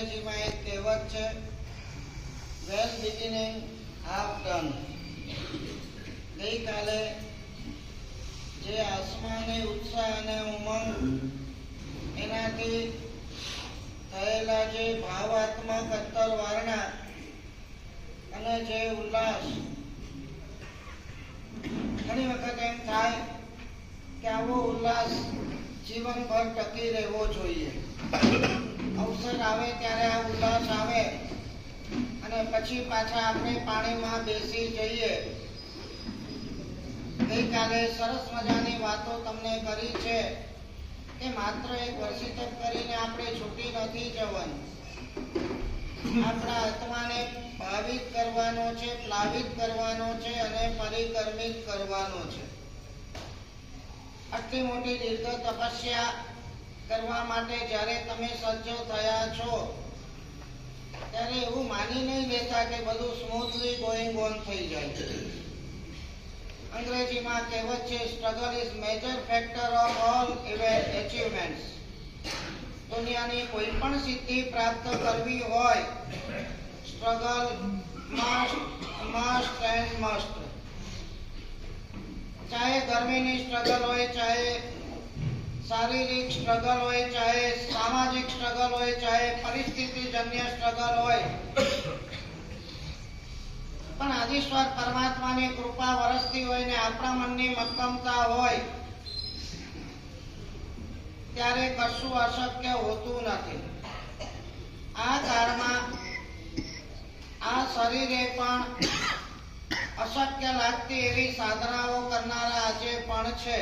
અંગ્રેજીમાં એક કહેવત છે વેલ બિગિનિંગ હાફ ડન ગઈકાલે જે આસમાની ઉત્સાહ અને ઉમંગ એનાથી થયેલા જે ભાવાત્મક અત્તર વારણા અને જે ઉલ્લાસ, ઘણી વખત એમ થાય કે આવો ઉલ્લાસ જીવનભર ટકી રહેવો જોઈએ. અવસર આવે ત્યારે આ ઉલ્લાસ આવે અને પછી પાછા આપણે પાણીમાં બેસી જઈએ. ગઈકાલે સરસ મજાની વાતો તમને કરી છે કે માત્ર એક વર્ષિતપ કરીને આપણે છૂટી નથી જવાનું. આપણા આત્માને ભાવિત કરવાનો છે, પ્લાવિત કરવાનો છે અને પરિક્રમિત કરવાનો છે. આટલી મોટી દીર્ઘ તપસ્યા કરવા માટે જ્યારે તમે સજ્જ થયા છો, ત્યારે એવું માની નહીં લેતા કે બધું સ્મૂથલી ગોઈંગ ઓન થઈ જાય અંગ્રેજીમાં કહેવત છે struggle is major factor of all achievements દુનિયાની કોઈ પણ સિદ્ધિ પ્રાપ્ત કરવી હોય struggle must must and must ચાહે ગરમીની સ્ટ્રગલ હોય, ચાહે શારીરિક સ્ટ્રગલ હોય, ચાહે સામાજિક સ્ટ્રગલ હોય, ચાહે પરિસ્થિતિજન્ય સ્ટ્રગલ હોય. પણ આદિશ્વર પરમાત્માની કૃપા વરસતી હોય ને આપણા મનની મક્કમતા હોય, ત્યારે કશું અશક્ય હોતું નથી. આ કાળમાં આ શરીરે પણ અશક્ય લાગતી એવી સાધનાઓ કરનારા આજે પણ છે.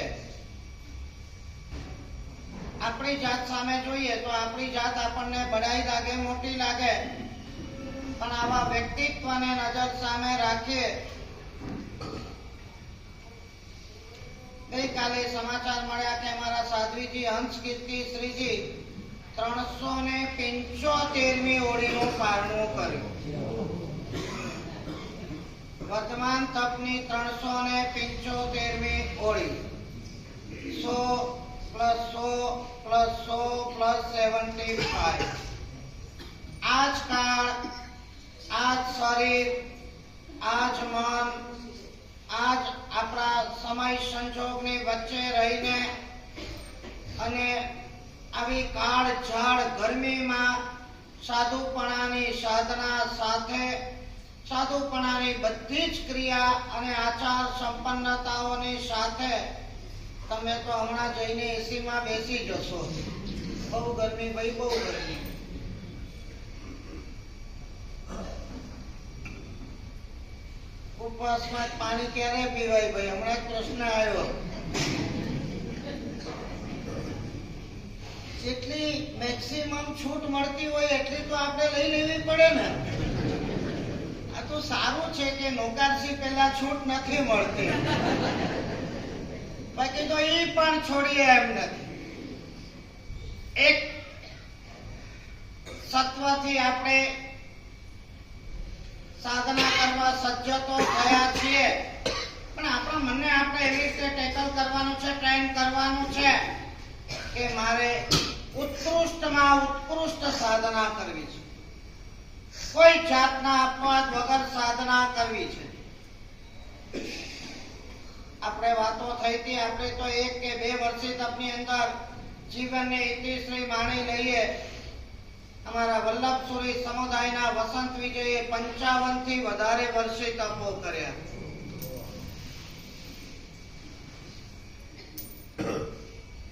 આપણી જાત સામે જોઈએ તો આપણી જાત આપણને બડાઈ લાગે, મોટી લાગે. પણ આવા વ્યક્તિત્વને નજર સામે રાખીએ. ગઈકાલે સમાચાર મળ્યા કે અમારા સાધ્વીજી હંસ કીર્તિ શ્રીજી ત્રણસો ને પિંચોતેરમી ઓળીનું પારણું કર્યું. વર્તમાન તપની ત્રણસો ને પિંચોતેરમી ઓળી સો પ્લસ કાળ આજ શરીર આજ મન આજ આપણા સમય સંજોગની વચ્ચે રહીને અને આવી કાળ ઝાડ ગરમીમાં સાધુપણાની સાધના સાથે સાધુપણાની બધી જ ક્રિયા અને આચાર સંપન્નતાઓની સાથે તમે તો હમણાં જઈને એસીમાં બેસી જશો બહુ ગરમી ભાઈ, બહુ ગરમી. ઉપવાસમાં પાણી ક્યારે પીવાય ભાઈ? હમણાં જ પ્રશ્ન આવ્યો. જેટલી મેક્સિમમ છૂટ મળતી હોય એટલી તો આપણે લઈ લેવી પડે ને. આ તો સારું છે કે નોકારસી પહેલા છૂટ નથી મળતી. બાકી તો એ પણ છોડીએ એમ નથી. એક સત્વથી આપણે સાધના કરવા સજ્જતો થયા છીએ, પણ આપણા મનને આપણે એવી રીતે ટેકલ કરવાનું છે, ટ્રેન કરવાનું છે, કે મારે ઉત્કૃષ્ટમાં ઉત્કૃષ્ટ સાધના કરવી છે. કોઈ જાતના અપવાદ વગર સાધના કરવી છે. આપણે વાતો થઈ હતી, આપણે તો એક કે બે વર્ષી તપની અંદર જીવનને ઇતિશ્રી માણી લઈએ. અમારા વલ્લભસુરી સમુદાયના વસંત વિજયે પંચાવનથી વધારે વર્ષે તપો કર્યા.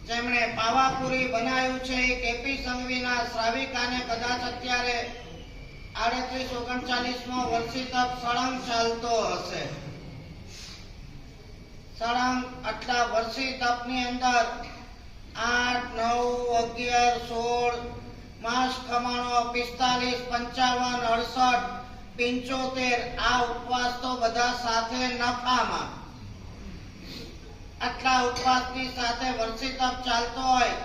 જેમણે પાવાપુરી બનાવ્યું છે એ કેપી સંઘવીના શ્રાવિકાને કદાચ અત્યારે આડત્રીસ ઓગણચાલીસ મો વર્ષી તપ સળંગ ચાલતો હશે. સળંગ આટલા વર્ષી તપની અંદર આઠ, નવ, અગિયાર, સોળ, માસ ખમાણો, પિસ્તાલીસ, પંચાવન, અડસઠ, પિંચોતેર, આ ઉપવાસ તો બધા સાથે નફામાં. આટલા ઉપવાસની સાથે વર્ષી તપ ચાલતો હોય,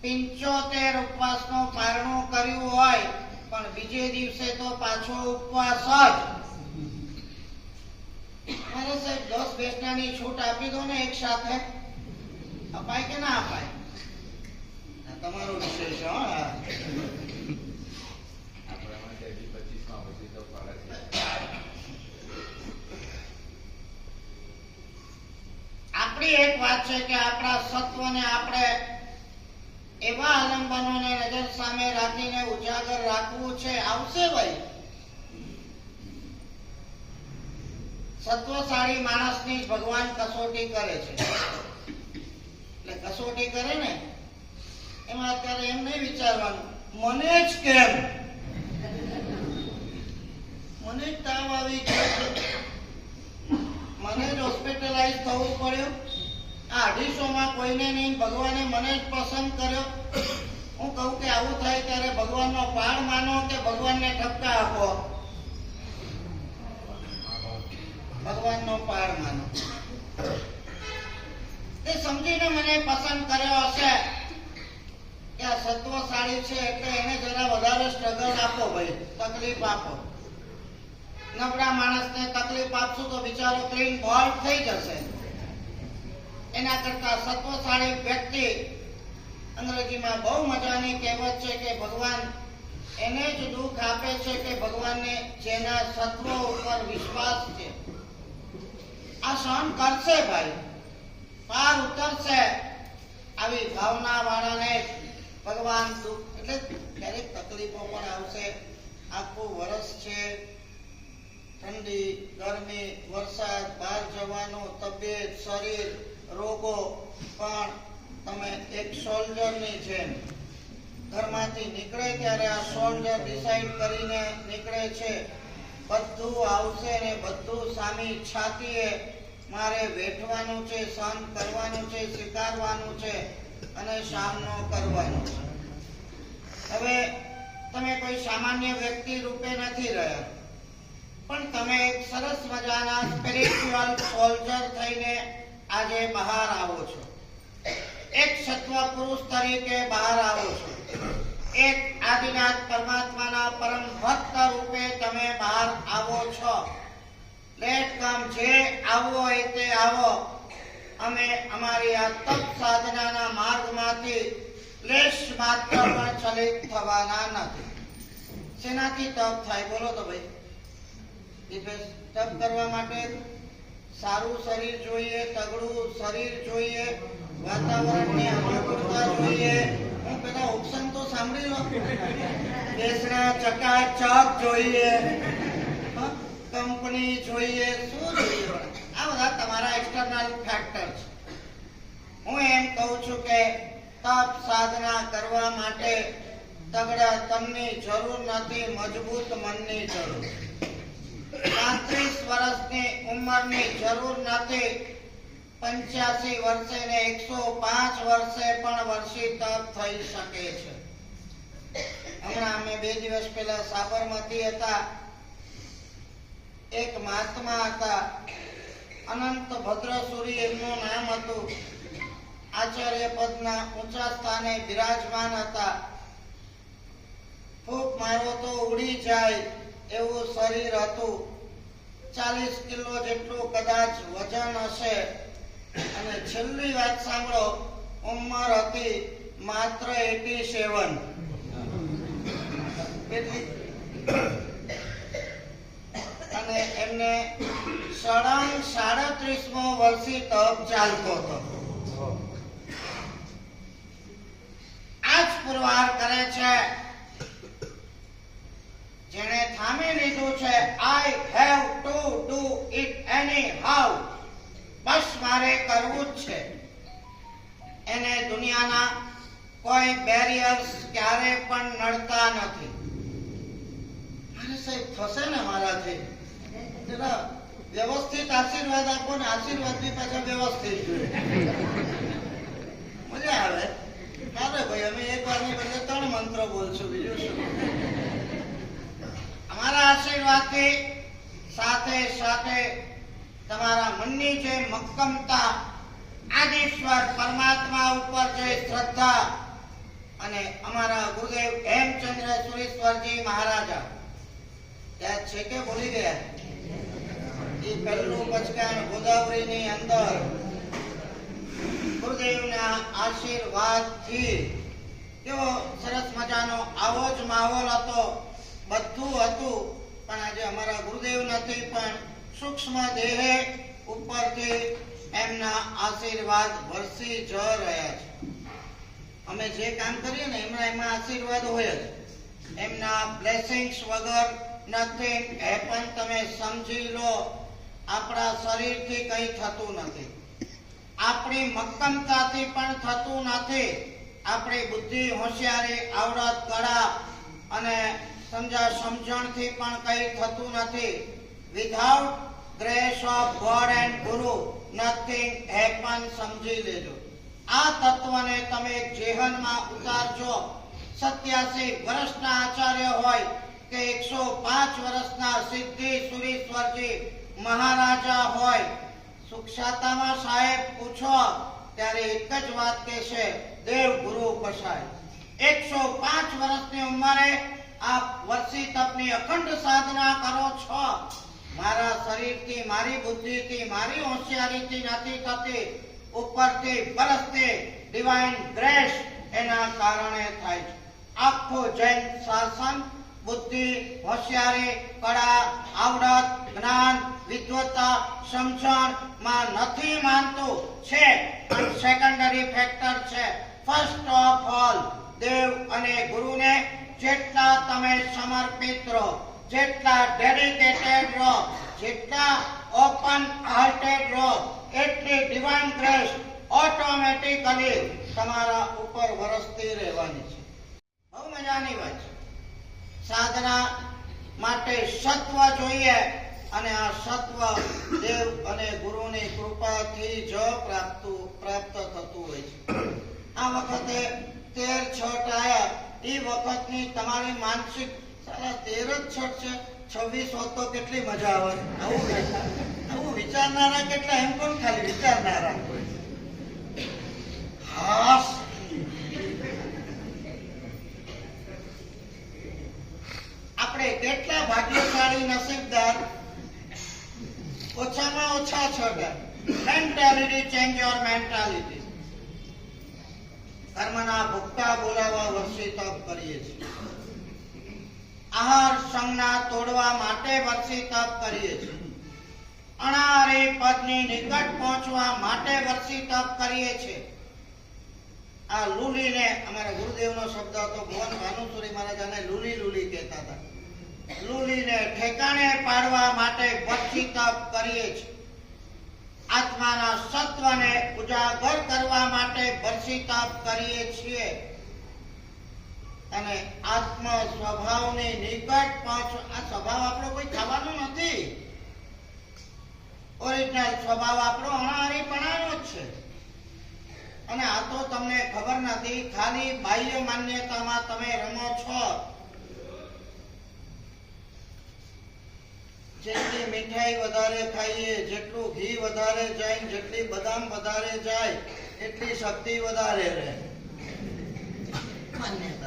પિંચોતેર ઉપવાસનો પારણું કર્યું હોય, પણ બીજે દિવસે તો પાછો ઉપવાસ જ. અરે સાહેબ દસ બેસનાની છૂટ આપી દો ને એક સાથે. અપાય કે ના અપાય? તમારો વિષય છે આપણી એક વાત છે કે આપણા સત્વને આપણે એવા આલંબનોને નજર સામે રાખીને ઉજાગર રાખવું છે. આવશે ભાઈ. સત્વશાળી માણસની ભગવાન કસોટી કરે છે. એટલે કસોટી કરે ને, એમાં અત્યારે એમ નહીં વિચારવાનું, મને જ કેમ? મને જ તાવ આવી મને જ હોસ્પિટલાઇઝ થવું પડ્યું. આ અઢીસોમાં કોઈને નહીં, ભગવાને મને જ પસંદ કર્યો. હું કહું કે આવું થાય ત્યારે ભગવાનનો પાડ માનો કે ભગવાનને ઠપકા આપો. ભગવાનનો પાર માનો. એ સમજીને મને પસંદ કર્યો હશે કે આ સત્વશાળી છે એટલે એને જરા વધારે સ્ટ્રગલ આપો ભાઈ, તકલીફ આપો. નબળા માણસને તકલીફ આપશું તો બિચારો ક્લીન બોલ થઈ જશે. એના કરતા સત્વશાળી વ્યક્તિ અંગ્રેજીમાં બહુ મજાની કહેવત છે કે ભગવાન એને જ દુઃખ આપે છે કે ભગવાનને જેના સત્વ ઉપર વિશ્વાસ છે. આ સહન કરશે ભાઈ. પાર ઉતરશે. આવી ભાવના વાળાને ભગવાન દુઃખ, એટલે ક્યારેક તકલીફો પણ આવશે. આખું વરસ છે. ઠંડી, ગરમી, વરસાદ, બહાર જવાનું તબિયત, શરીર, રોગો. પણ તમે એક સોલ્જરની જેમ ઘરમાંથી નીકળે ત્યારે આ સોલ્જર ડિસાઈડ કરીને નીકળે છે. બધું આવશે ને બધું સામી છાતીએ મારે વેઠવાનું છે, સહન કરવાનું છે, સ્વીકારવાનું છે અને સામનો કરવાનો છે. હવે તમે કોઈ સામાન્ય વ્યક્તિ રૂપે નથી રહ્યા. પણ તમે એક સરસ મજાના સ્પિરિચ્યુઅલ સોલ્જર થઈને આજે બહાર આવો છો. એક સત્વ પુરુષ તરીકે બહાર આવો છો. એક આદિનાથ પરમાત્માના પરમ ભક્ત રૂપે તમે બહાર આવો છો. લેટ કમ જે આવો હોય તે આવો. અમે અમારી આ તપ સાધનાના માર્ગમાંથી લેશ માત્ર પણ ચલિત થવાના નથી. શેનાથી તપ થાય? બોલો તો ભાઈ. દીપેશ, તપ કરવા માટે સારું શરીર જોઈએ, તગડું શરીર જોઈએ, વાતાવરણની અનુકૂળતા જોઈએ. પેલા ઓપ્શન તો સાંભળી લો. કેસરા ચકા ચક જોઈએ કંપની જોઈએ, શું જોઈએ? આ બધા તમારા એક્સટર્નલ ફેક્ટર છે હું એમ કહું છું કે તપ સાધના કરવા માટે તગડા તનની જરૂર નથી, મજબૂત મનની જરૂર. પાંત્રીસ વર્ષની ઉંમરની જરૂર નથી પંચ્યાસી વર્ષે ને એકસો પાંચ વર્ષે પણ વર્ષિત થઈ શકે છે. હમણાં અમે બે દિવસ પહેલા સાબરમતી હતા. એક મહાત્મા હતા. અનંત ભદ્રસુરી એમનું નામ હતું. આચાર્ય પદના ઊંચા સ્થાને બિરાજમાન હતા. ફૂંક મારો તો ઉડી જાય એવું શરીર હતું. ચાલીસ કિલો જેટલું કદાચ વજન હશે. અને છેલ્લી વાત સાંભળો, ઉંમર હતી માત્ર એટી સેવન. અને એમને સળંગ સાડત્રીસમો વર્ષી તપ ચાલતો હતો. આ જ પુરવાર કરે છે. જેણે થામી લીધું છે I have to do it anyhow બસ મારે કરવું જ છે. એને દુનિયાના કોઈ બેરિયર્સ ક્યારે પણ નડતા નથી. અરે સાહેબ, થશે ને મારાથી? જરા વ્યવસ્થિત આશીર્વાદ આપો ને આશીર્વાદની પાછા વ્યવસ્થિત મજા આવે. ચાલે ભાઈ, અમે એક વારની બદલે ત્રણ મંત્રો બોલશું, બીજું શું? અમારા આશીર્વાદથી સાથે સાથે તમારા મનની જે મક્કમતા, આદિશ્વર પરમાત્મા ઉપર જે શ્રદ્ધા અને અમારા ગુરુદેવ હેમચંદ્ર સુરેશ્વરજી મહારાજા, ત્યાં છે કે ભૂલી ગયા? એ પહેલું બચકાણ ગોદાવરીની અંદર ગુરુદેવના આશીર્વાદથી કેવો સરસ મજાનો આવો જ માહોલ હતો. બધું હતું, પણ આજે અમારા ગુરુદેવ નથી, પણ સૂક્ષ્મ દેહ ઉપરથી એમના આશીર્વાદ વરસી જ રહ્યા છે. અમે જે કામ કરીએ ને, એમના એમાં આશીર્વાદ હોય જ. એમના બ્લેસિંગ્સ વગર નથિંગ હેપન તમે સમજી લો, આપણા શરીરથી કંઈ થતું નથી. આપણી મક્કમતાથી પણ થતું નથી. આપણી બુદ્ધિ હોશિયારી આવડત કળા અને સમજા સમજણથી પણ કંઈ થતું નથી. Without grace of God and guru nothing happen સમજી લેજો. આ તત્વને તમે જીવનમાં ઉતારજો. સત્યાસી વર્ષના આચાર્ય હોય કે એકસો પાંચ વર્ષના સિદ્ધિ સુરીશ્વરજી મહારાજા હોય. સુક્ષાતામાં સાહેબ પૂછો, ત્યારે એક જ વાત કહેશે, દેવ ગુરુ કસાય એકસો પાંચ વર્ષની ઉંમરે આપ વર્ષી તપની અખંડ સાધના કરો છો. મારા શરીરથી, મારી બુદ્ધિથી, મારી હોશિયારીથી નથી થતી. ઉપરથી બરસતી ડિવાઇન ગ્રેસ એના કારણે થાય છે. આખું જૈન શાસન, બુદ્ધિ, હોશિયારી, કળા, આવડત, જ્ઞાન વિદ્વતા સમજણમાં નથી માનતું. છે સેકન્ડરી ફેક્ટર છે. ફર્સ્ટ ઓફ ઓલ દેવ અને ગુરુને જેટલા તમે સમર્પિત રહો જેટલા ડેડિકેટેડ રહો, જેટલા ઓપન હાર્ટેડ રહો, એટલી ડિવાઇન ગ્રેસ ઓટોમેટિકલી તમારા ઉપર વરસતી રહેવાની છે. બહુ મજાની વાત છે. સાધના માટે સત્વ જોઈએ અને આ સત્વ દેવ અને ગુરુની કૃપાથી જ પ્રાપ્ત પ્રાપ્ત થતું હોય છે. આ વખતે તેર છ ટાયર એ વખતની તમારી માનસિક આપણે કેટલા ભાગ્યશાળી નસીબદાર? ઓછામાં ઓછા છ મેન્ટાલિટી ચેન્જ યોર મેન્ટાલિટી કર્મના ભૂખતા બોલાવા વર્ષી તપ કરીએ છીએ. આહાર સંજ્ઞા તોડવા માટે વર્ષી તપ કરીએ છીએ. અણારી પદની નિકટ પહોંચવા માટે વર્ષી તપ કરીએ છીએ. આ લુલીને અમારા ગુરુદેવનો શબ્દ હતો ભુવન ભાનુસુરી મહારાજાને લુલી લુલી કહેતા હતા. લુલીને ઠેકાણે પાડવા માટે વર્ષી તપ કરીએ છીએ. આત્માના સત્વને ઉજાગર કરવા માટે વર્ષી તપ કરીએ છીએ. અને આત્મ સ્વભાવને નિકટ પાછો આ સ્વભાવ આપણો કોઈ થવાનો નથી. ઓરિજિનલ સ્વભાવ આપણો અણારીપણાનો જ છે. અને આ તો તમને ખબર નથી, ખાલી બાહ્ય માન્યતામાં તમે રમો છો. જેટલી મીઠાઈ વધારે ખાઈએ, જેટલું ઘી વધારે જાય, જેટલી બદામ વધારે જાય, એટલી શક્તિ વધારે રહે. માન્યતા.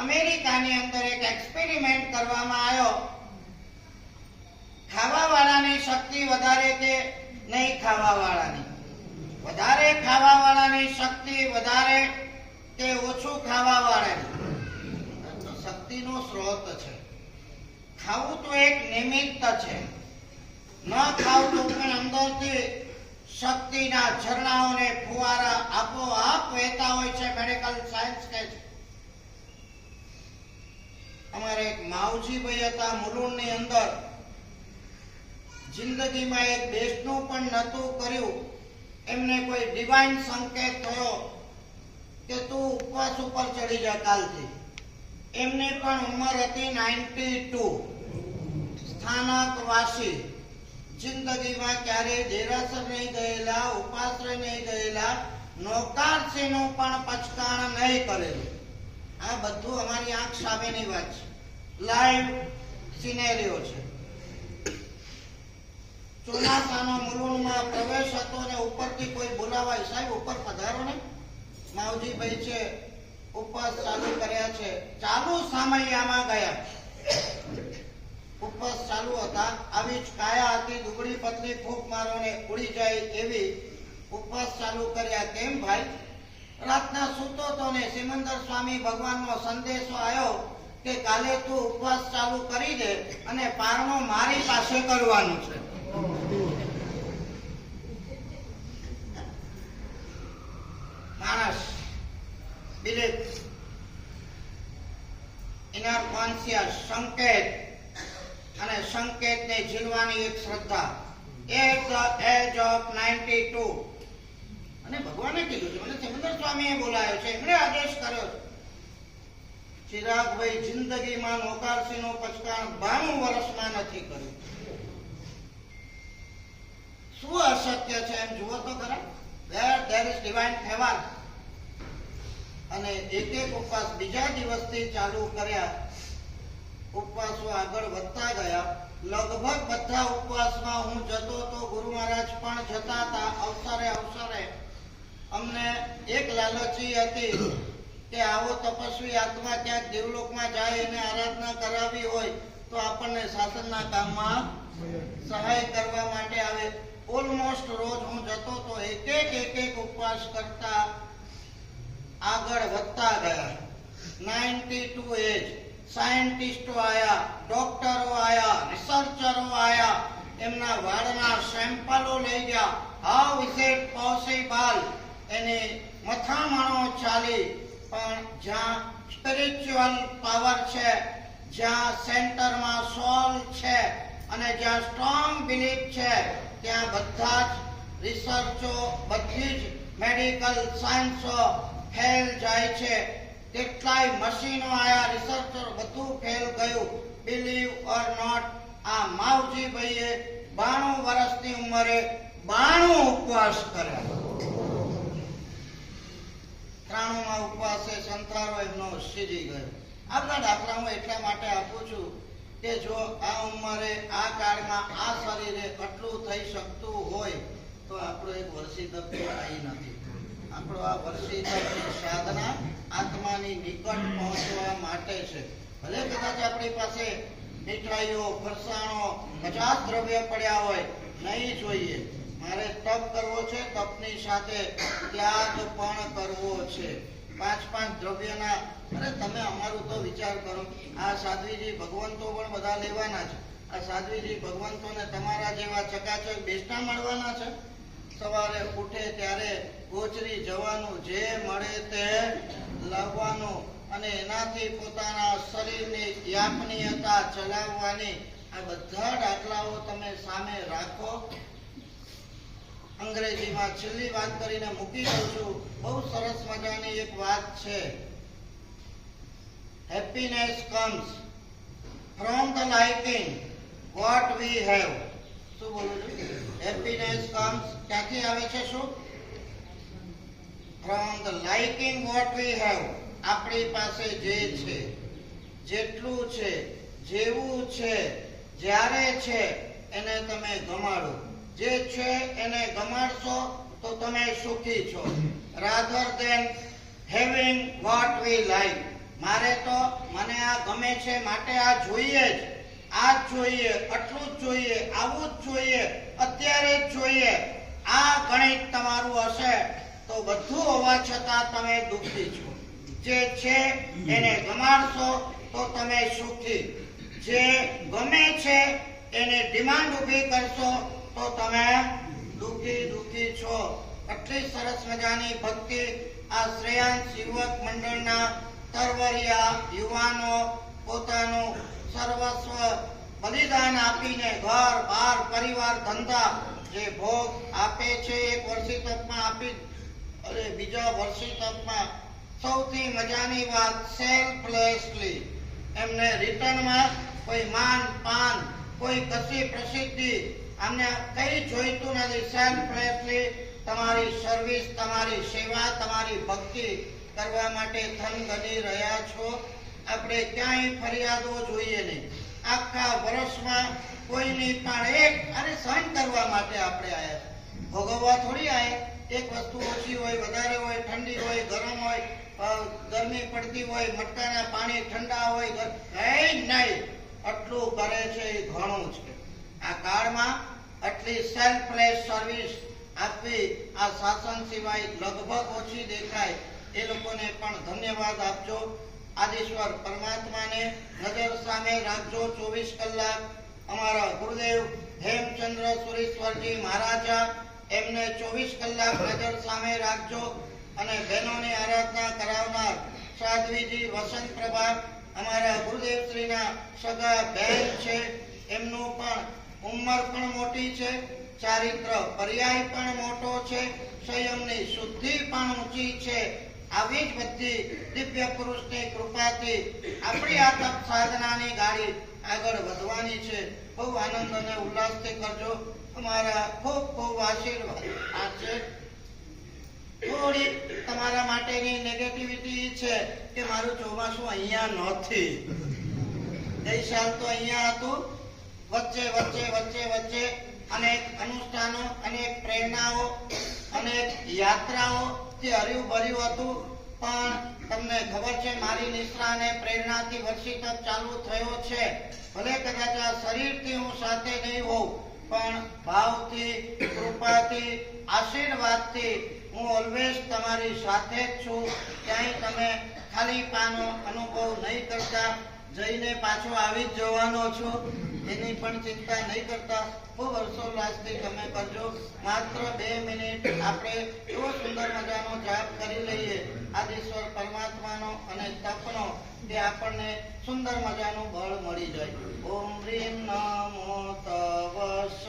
અમેરિકાની અંદર એક એક્સપેરિમેન્ટ કરવામાં આવ્યો. ખાવાવાળાની શક્તિ વધારે કે નહીં ખાવાવાળાની? વધારે ખાવાવાળાની શક્તિ વધારે કે ઓછું ખાવાવાળાની? શક્તિનો સ્ત્રોત છે. ખાવું તો એક નિમિત્ત છે. ન ખાવું તો પણ અંદરથી શક્તિના ઝરણાઓને ફુવારા આપોઆપ વહેતા હોય છે. મેડિકલ સાયન્સ કહે છે. અમારે એક માવજીભાઈ હતા મુલુંડની અંદર. જિંદગીમાં એક દેશનું પણ નહોતું કર્યું. એમને કોઈ ડિવાઇન સંકેત થયો કે તું ઉપવાસ ઉપર ચડી જા કાલથી. એમની પણ ઉંમર હતી નાઇન્ટી ટુ. સ્થાનક વાસી. જિંદગીમાં ક્યારેય દેરાસર નહીં ગયેલા, ઉપાશ્રય નહીં ગયેલા, નોકારસીનું પણ પચકાણ નહીં કરેલું. આ બધું અમારી આંખ સામેની વાત છે. લાઈવ સિનેરિયો છે. ચોમાસાના મુલુંડમાં પ્રવેશ હતો ને ઉપરથી કોઈ બોલાવાય સાહેબ, ઉપર પધારો ને. માવજીભાઈ છે, ઉપવાસ ચાલુ કર્યા છે. ચાલુ સામૈયામાં ગયા. ઉપવાસ ચાલુ હતા. આવી જ કાયા હતી, દુબળી પતલી ફૂંક મારો ને ઉડી જાય એવી ઉપવાસ ચાલુ કર્યા. કેમ ભાઈ? રાતના સૂતો તો ને સિમંદર સ્વામી ભગવાનનો સંદેશો આવ્યો કે કાલે તું ઉપવાસ ચાલુ કરી દે અને પારણો મારી પાસે કરવાનું છે. માણસ belief ઇનર conscious સંકેત અને સંકેતને ઝીલવાની એક શ્રદ્ધા. એજ ઓફ 92 અને ભગવાને કીધું છે. મને સિમંદર સ્વામીએ બોલાયો છે. એમણે આદેશ કર્યો છે. ચિરાગભાઈ, જિંદગીમાં નોકારસીનો પચકાણ બાણું વર્ષમાં નથી કર્યું. શું અસત્ય છે એમ જુઓ તો ખરા. Where there is divine favour અને એક એક ઉપવાસ બીજા દિવસથી ચાલુ કર્યા. ઉપવાસો આગળ વધતા ગયા. લગભગ બધા ઉપવાસમાં હું જતો તો ગુરુ મહારાજ પણ જતા હતા. અવસરે અવસરે. અમને એક લાલચી હતી કે આવો તપસ્વી આત્મા ક્યાંક દેવલોકમાં જાય અને આરાધના કરાવી હોય તો આપણને શાસનના કામમાં સહાય કરવા માટે આવે. ઓલમોસ્ટ રોજ હું જતો તો એક એક એક એક ઉપવાસ કરતા આગળ વધતા ગયા. 92 એજ સાયન્ટિસ્ટો આયા ડોક્ટરો આયા રિસર્ચરો આયા. એમના વાળના સેમ્પલો લઈ ગયા. હાઉ ઇઝ ઇટ પોસિબલ એને મથામણો ચાલી, પણ જ્યાં સ્પિરિચ્યુઅલ પાવર છે, જ્યાં સેન્ટરમાં સોલ છે અને જ્યાં સ્ટ્રોંગ બિલીફ છે, ત્યાં બધા જ રિસર્ચો બધી જ મેડિકલ સાયન્સો ફેલ જાય છે. કેટલાય મશીનો આયા રિસર્ચર બધું ફેલ ગયું. બિલીવ ઓર નોટ આ માવજીભાઈએ બાણું વર્ષની ઉંમરે બાણું ઉપવાસ કર્યા. ત્રાણુંમાં ઉપવાસે હોય એમનો સીધી ગયો. આ બધા દાખલા હું એટલા માટે આપું છું કે જો આ ઉંમરે આ કાળમાં આ શરીરે આટલું થઈ શકતું હોય, તો આપણો એક વર્ષી તપ આવી નથી. આપણો આ વર્ષી તપની સાધના આત્માની નિકટ પહોંચવા માટે છે. ભલે કદાચ આપણી પાસે મીઠાઈઓ ફરસાણો, પચાસ દ્રવ્ય પડ્યા હોય, નહીં જોઈએ. મારે તપ કરવો છે, તપની સાથે ત્યાગ પણ કરવો છે. પાંચ પાંચ દ્રવ્યના, અરે તમે અમારું તો વિચાર કરો, આ સાધ્વીજી ભગવંતો પણ બધા લેવાના છે. આ સાધ્વીજી ભગવંતોને તમારા જેવા ચકાચક બેસતા મળવાના છે? સવારે ઉઠે ત્યારે ગોચરી જવાનું જે મળે તે લાવવાનું અને એનાથી પોતાના શરીરની યાપનીયતા ચલાવવાની. આ બધા દાખલાઓ તમે સામે રાખો. અંગ્રેજીમાં છેલ્લી વાત કરીને મૂકી દઉં છું. બહુ સરસ મજાની એક વાત છે. Happiness comes from the liking what we have શું બોલું છું? હેપીનેસ કમ્સ ક્યાંથી આવે છે શું? From the liking what we have આપણી પાસે જે છે, જેટલું છે, જેવું છે, જ્યારે છે, એને તમે ગમાડો. જે છે એને ગમાડશો તો તમે સુખી છો. Rather than having what we like મારે તો મને આ ગમે છે માટે આ જોઈએ જ. આ જ જોઈએ, આટલું જ જોઈએ, આવું જ જોઈએ, અત્યારે જ જોઈએ. આ ગણિત તમારું હશે તો બધું હોવા છતાં તમે દુઃખી છો. જે છે એને ગમાડશો તો તમે સુખી. જે ગમે છે એને ડિમાન્ડ ઊભી કરશો તો તમે દુઃખી દુઃખી છો. આટલી સરસ મજાની ભક્તિ આ શ્રેયાંશ યુવક મંડળના તરવરિયા યુવાનો પોતાનું સર્વસ્વ બલિદાન આપીને ઘર, બાર, પરિવાર, ધંધા જે ભોગ આપે છે એક વર્ષી તપમાં આપી અરે બીજા વર્ષી તપમાં સૌથી મજાની વાત સેલ્ફલેસલી એમને રિટર્નમાં કોઈ માન, પાન, કોઈ કશી પ્રસિદ્ધિ આમને કઈ જોઈતું નથી. સેલ્ફલેસલી તમારી સર્વિસ તમારી સેવા, તમારી ભક્તિ કરવા માટે થનગની રહ્યા છો. આપણે ક્યાંય ફરિયાદો જોઈએ નહીં. આખા વર્ષમાં કોઈની પણ એક અરે સહન કરવા માટે આપણે આવ્યા છે ભોગવવા થોડી આયા. એક વસ્તુ ઓછી હોય, વધારે હોય, ઠંડી હોય, ગરમ હોય ગરમી પડતી હોય, મટકાના પાણી ઠંડા હોય કંઈ નહીં. આટલું કરે છે એ ઘણું છે. આ કાળમાં આટલી સેલ્ફલેસ સર્વિસ આપવી આ શાસન સિવાય લગભગ ઓછી દેખાય. એ લોકોને પણ ધન્યવાદ આપજો. આદિશ્વર પરમાત્માને નજર સામે રાખજો ચોવીસ કલાક. અમારા ગુરુદેવ હેમચંદ્ર સુરેશ્વરજી મહારાજા, એમને ચોવીસ કલાક નજર સામે રાખજો. અને બહેનોની આરાધના કરાવનાર સાધ્વીજી વસંત પ્રભા અમારા ગુરુદેવ શ્રીના સગા બહેન છે. એમનું પણ ઉંમર પણ મોટી છે, ચારિત્ર પર્યાય પણ મોટો છે સંયમની શુદ્ધિ પણ ઊંચી છે. આવી જ બધી દિવ્ય પુરુષની કૃપાથી આપણી આ તપ સાધનાની ગાડી આગળ વધવાની છે. ખૂબ આનંદ અને ઉલ્લાસથી કરજો. અમારા ખૂબ ખૂબ આશીર્વાદ. આ છે થોડી તમારા માટેની નેગેટિવિટી છે કે મારું ચોમાસું અહીંયા નથી. ગઈ સાલ તો અહીંયા હતું. વચ્ચે વચ્ચે વચ્ચે વચ્ચે અનેક અનુષ્ઠાનો, અનેક પ્રેરણાઓ, અનેક યાત્રાઓ તે હર્યું ભર્યું હતું. પણ તમને ખબર છે, મારી નિષ્ઠા અને પ્રેરણાથી વર્ષી તક ચાલુ થયો છે. ભલે કદાચ આ શરીરથી હું સાથે નહીં હોઉં, પણ ભાવથી, કૃપાથી, આશીર્વાદથી હું ઓલવેઝ તમારી સાથે જ છું. ક્યાંય તમે ખાલી પાનો અનુભવ નહીં કરતા. જઈને પાછો આવી જ જવાનો છો, એની પણ ચિંતા નહીં કરતા. ખૂબ હર્ષોલ્લાસથી તમે કરજો. માત્ર બે મિનિટ આપણે એવો સુંદર મજાનો જાપ કરી લઈએ. આદિશ્વર પરમાત્માનો અને તપનો કે આપણને સુંદર મજાનું બળ મળી જાય. ઓમ રીમ નમો તવસ